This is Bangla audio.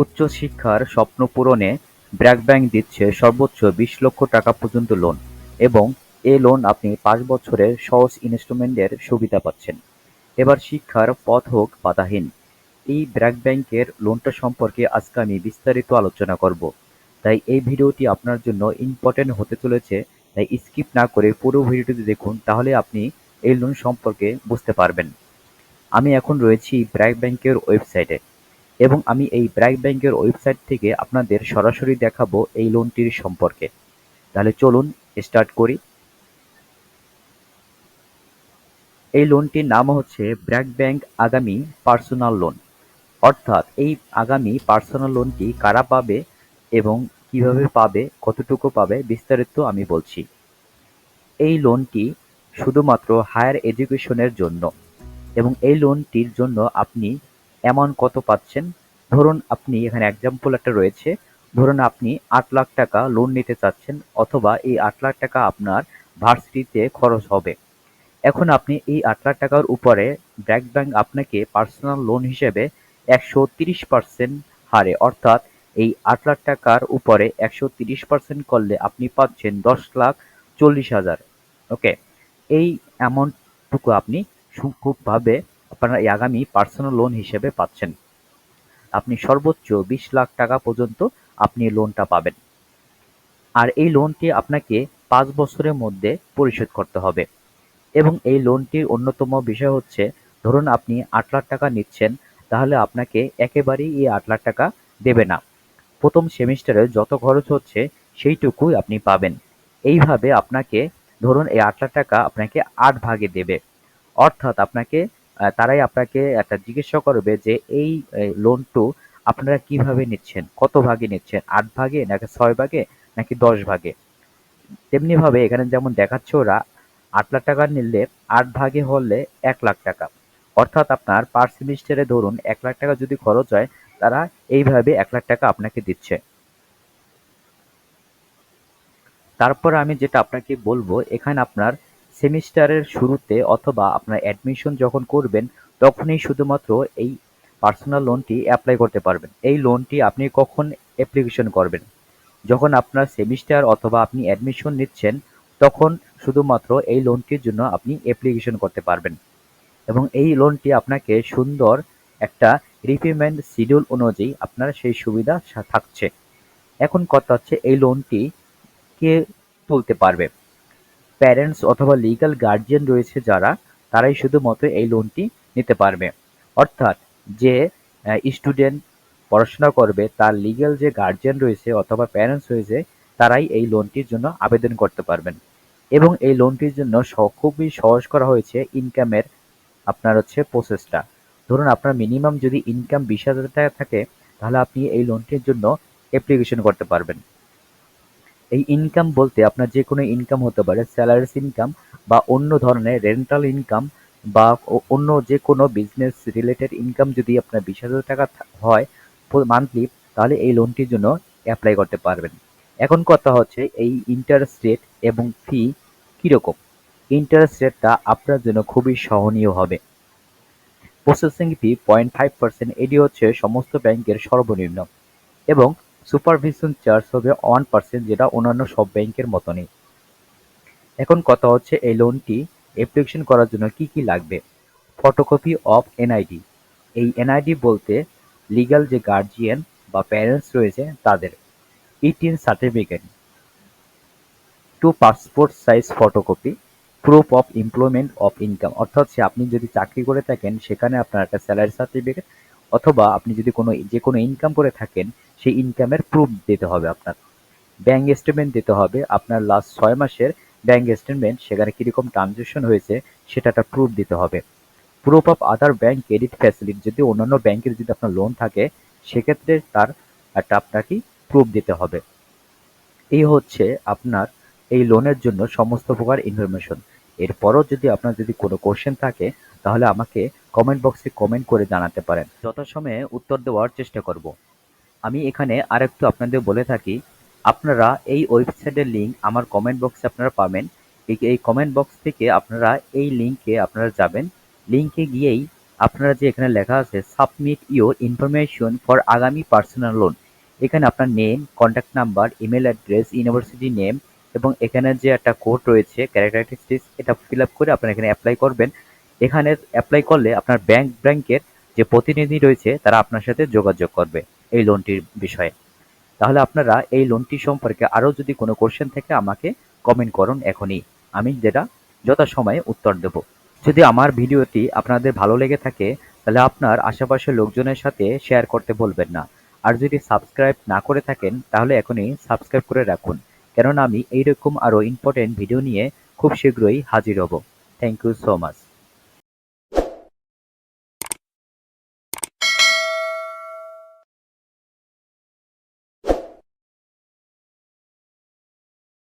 উচ্চশিক্ষার স্বপ্ন পূরণে ব্র্যাক ব্যাংক দিচ্ছে সর্বোচ্চ বিশ লক্ষ টাকা পর্যন্ত লোন এবং এ লোন আপনি পাঁচ বছরের সহজ ইনস্টলমেন্টের সুবিধা পাচ্ছেন। এবার শিক্ষার পথ হোক বাধাহীন। এই ব্র্যাক ব্যাংকের লোনটা সম্পর্কে আজকে আমি বিস্তারিত আলোচনা করব। তাই এই ভিডিওটি আপনার জন্য ইম্পর্টেন্ট হতে চলেছে, তাই স্কিপ না করে পুরো ভিডিওটি দেখুন, তাহলে আপনি এই লোন সম্পর্কে বুঝতে পারবেন। আমি এখন রয়েছি ব্র্যাক ব্যাংকের ওয়েবসাইটে। এবং আমি এই ব্র্যাক ব্যাংকের ওয়েবসাইট থেকে আপনাদের সরাসরি দেখাবো এই লোনটির সম্পর্কে। তাহলে চলুন স্টার্ট করি। এই লোনটির নাম হচ্ছে BRAC bank Agami personal loan. অর্থাৎ এই আগামী পার্সোনাল লোনটি কারা পাবে এবং কীভাবে পাবে, কতটুকু পাবে, বিস্তারিত আমি বলছি। এই লোনটি শুধুমাত্র হায়ার এডুকেশনের জন্য এবং এই লোনটির জন্য আপনি অ্যামাউন্ট কত পাচ্ছেন? ধরুন আপনি এখানে এক্সাম্পল একটা রয়েছে। ধরুন আপনি আট লাখ টাকা লোন নিতে চাচ্ছেন অথবা এই আট লাখ টাকা আপনার ভার্সিটিতে খরচ হবে। এখন আপনি এই আট লাখ টাকার উপরে ব্র্যাক ব্যাংক আপনাকে পার্সোনাল লোন হিসেবে একশো তিরিশ পার্সেন্ট হারে, অর্থাৎ এই আট লাখ টাকার উপরে একশো তিরিশ পার্সেন্ট করলে আপনি পাচ্ছেন দশ লাখ চল্লিশ হাজার। ওকে এই অ্যামাউন্টটুকু আপনি সুখভাবে আপনার আগামী পার্সোনাল লোন হিসেবে পাচ্ছেন। আপনি সর্বোচ্চ বিশ লাখ টাকা পর্যন্ত আপনি লোনটা পাবেন। আর এই লোনটি আপনাকে পাঁচ বছরের মধ্যে পরিশোধ করতে হবে। এবং এই লোনটির অন্যতম বিষয় হচ্ছে, ধরুন আপনি আট লাখ টাকা নিচ্ছেন, তাহলে আপনাকে একেবারেই এই আট লাখ টাকা দেবে না। প্রথম সেমিস্টারে যত খরচ হচ্ছে, সেইটুকুই আপনি পাবেন। এইভাবে আপনাকে, ধরুন এই আট লাখ টাকা আপনাকে আট ভাগে দেবে। অর্থাৎ আপনাকে তারাই আপনাকে একটা জিজ্ঞাসা করবে যে এই লোনটু আপনারা কীভাবে নিচ্ছেন? কত ভাগে নিচ্ছেন? আট ভাগে নাকি ছয় ভাগে নাকি দশ ভাগে? তেমনিভাবে এখানে যেমন দেখাচ্ছে ওরা, আট লাখ টাকা নিলে আট ভাগে হলে এক লাখ টাকা। অর্থাৎ আপনার পার সেমিস্টারে ধরুন এক লাখ টাকা যদি খরচ হয়, তারা এইভাবে এক লাখ টাকা আপনাকে দিচ্ছে। তারপর আমি যেটা আপনাকে বলব, এখানে আপনার সেমিস্টারের শুরুতে অথবা আপনার অ্যাডমিশন যখন করবেন, তখনই শুধুমাত্র এই পার্সোনাল লোনটি অ্যাপ্লাই করতে পারবেন। এই লোনটি আপনি কখন অ্যাপ্লিকেশন করবেন? যখন আপনার সেমিস্টার অথবা আপনি অ্যাডমিশন নিচ্ছেন, তখন শুধুমাত্র এই লোনটির জন্য আপনি অ্যাপ্লিকেশন করতে পারবেন। এবং এই লোনটি আপনাকে সুন্দর একটা রিপেমেন্ট শিডিউল অনুযায়ী আপনার সেই সুবিধা থাকছে। এখন কথা হচ্ছে এই লোনটি কে তুলতে পারবে? প্যারেন্টস অথবা লিগাল গার্জিয়ান রয়েছে যারা, তারাই শুধুমাত্র এই লোনটি নিতে পারবে। অর্থাৎ যে স্টুডেন্ট পড়াশোনা করবে, তার লিগ্যাল যে গার্জিয়ান রয়েছে অথবা প্যারেন্টস রয়েছে, তারাই এই লোনটির জন্য আবেদন করতে পারবেন। এবং এই লোনটির জন্য খুবই সহজ করা হয়েছে ইনকামের আপনার হচ্ছে প্রসেসটা ধরুন আপনার মিনিমাম যদি ইনকাম বিশ হাজার টাকা থাকে, তাহলে আপনি এই লোনটির জন্য অ্যাপ্লিকেশন করতে পারবেন। এই ইনকাম বলতে আপনার যে কোনো ইনকাম হতে পারে স্যালারিস ইনকাম বা অন্য ধরনের রেন্টাল ইনকাম বা অন্য যে কোনো বিজনেস রিলেটেড ইনকাম যদি আপনার বিশ হাজার টাকা হয় মান্থলি তাহলে এই লোনটির জন্য অ্যাপ্লাই করতে পারবেন। এখন কথা হচ্ছে এই ইন্টারেস্ট রেট এবং ফি কীরকম? ইন্টারেস্ট রেটটা আপনার জন্য খুবই সহনীয় হবে। Processing fee point five percent এটি হচ্ছে সমস্ত ব্যাংকের সর্বনিম্ন। এবং সুপারভিশন চার্জ হবে ওয়ান পার্সেন্ট, যেটা অন্যান্য সব ব্যাংকের মতনই। এখন কথা হচ্ছে এই লোনটি অ্যাপ্লিকেশন করার জন্য কি কি লাগবে? ফটোকপি অফ এনআইডি এই এনআইডি বলতে লিগাল যে গার্জিয়ান বা প্যারেন্টস রয়েছে তাদের। E TIN certificate two passport size photocopy proof of employment of income অর্থাৎ আপনি যদি চাকরি করে থাকেন, সেখানে আপনার একটা স্যালারি সার্টিফিকেট অথবা আপনি যদি কোনো যে কোনো ইনকাম করে থাকেন, সেই ইনকামের প্রুফ দিতে হবে আপনার। ব্যাঙ্ক স্টেটমেন্ট দিতে হবে। আপনার লাস্ট ছয় মাসের ব্যাঙ্ক স্টেটমেন্ট সেখানে কীরকম ট্রানজ্যাকশন হয়েছে, সেটা একটা প্রুফ দিতে হবে। Proof of other bank credit facility যদি অন্যান্য ব্যাংকের যদি আপনার লোন থাকে, সেক্ষেত্রে তার একটা আপনাকে প্রুফ দিতে হবে। এই হচ্ছে আপনার এই লোনের জন্য সমস্ত প্রকার ইনফরমেশন এরপরও যদি আপনার যদি কোনো কোশ্চেন থাকে, তাহলে আমাকে কমেন্ট বক্সে কমেন্ট করে জানাতে পারেন। যথাসময়ে উত্তর দেওয়ার চেষ্টা করব। আমি এখানে আরেকটু আপনাদের বলে থাকি, আপনারা এই ওয়েবসাইটের লিঙ্ক আমার কমেন্ট বক্সে আপনারা পাবেন। এই কমেন্ট বক্স থেকে আপনারা এই লিঙ্কে আপনারা যাবেন। লিঙ্কে গিয়েই আপনারা যে এখানে লেখা আছে submit your information for Agami personal loan এখানে আপনার name contact number email address university name এবং এখানে যে একটা কোড রয়েছে ক্যারেক্টারিস্টিক্স এটা ফিল আপ করে আপনারা এখানে অ্যাপ্লাই করবেন। এখানে অ্যাপ্লাই করলে আপনার ব্যাংক ব্যাংকের যে প্রতিনিধি রয়েছে, তারা আপনার সাথে যোগাযোগ করবে এই লোনটির বিষয়ে। তাহলে আপনারা এই লোনটি সম্পর্কে আরও যদি কোনো কোশ্চেন থাকে, আমাকে কমেন্ট করুন এখনই। আমি যেটা যথাসময়ে উত্তর দেব। যদি আমার ভিডিওটি আপনাদের ভালো লেগে থাকে, তাহলে আপনার আশেপাশের লোকজনের সাথে শেয়ার করতে বলবেন না। আর যদি সাবস্ক্রাইব না করে থাকেন, তাহলে এখনই সাবস্ক্রাইব করে রাখুন। কেননা আমি এইরকম আরও ইম্পর্টেন্ট ভিডিও নিয়ে খুব শীঘ্রই হাজির হব। Thank you so much